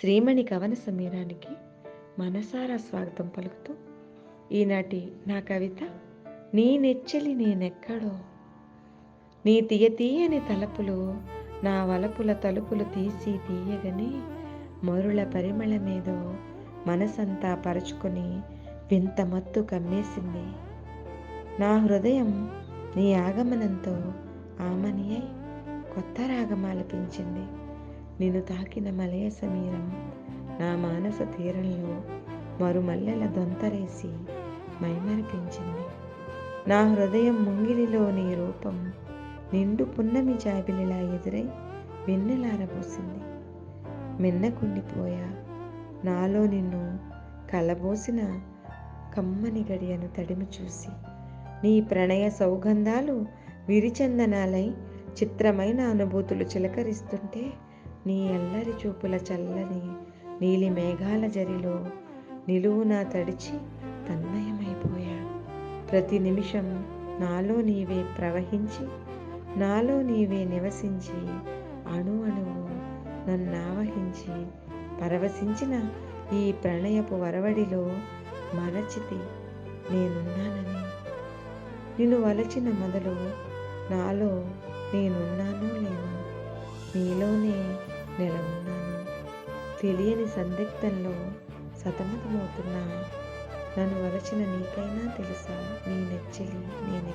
శ్రీమణి కవన సమీరానికి మనసారా స్వాగతం పలుకుతూ ఈనాటి నా కవిత నీ నెచ్చలి నేనెక్కడో? నీ తీయ తీయని తలపులు నా వలపుల తలుపులు తీసి తీయగని మరుల పరిమళమేదో మనసంతా పరుచుకొని వింత మత్తు కమ్మేసింది. నా హృదయం నీ ఆగమనంతో ఆమనియై కొత్త రాగమాలపించింది. నిన్ను తాకిన మలయ సమీరం నా మానస తీరంలో మరుమల్లెల దొంతరేసి మైమరిపించింది. నా హృదయం ముంగిలిలో నీ రూపం నిండు పున్నమి జాబిలిలా ఎదురై వెన్నెలారబోసింది మిన్నకుండిపోయా నాలో నిన్ను కలబోసిన కమ్మని గడియను తడిమి చూసి నీ ప్రణయ సౌగంధాలు విరిచందనాలై చిత్రమైన అనుభూతులు చిలకరిస్తుంటే నీ ఎల్లరి చూపుల చల్లని నీలి మేఘాల జరిలో నిలువున తడిచి తన్మయమైపోయా ప్రతి నిమిషం నాలో నీవే ప్రవహించి నాలో నీవే నివసించి అణు అణువు నన్ను ఆవహించి పరవశించిన ఈ ప్రణయపు వరవడిలో మరచితి నేనున్నానని. నిన్ను వలచిన మొదలు నాలో నేనున్నానో లేను నీలోనే నెల తెలియని సందిగ్ధంలో సతమతమవుతున్నా. నన్ను వలచిన నీకైనా తెలుసా? నీ నెచ్చలి నేను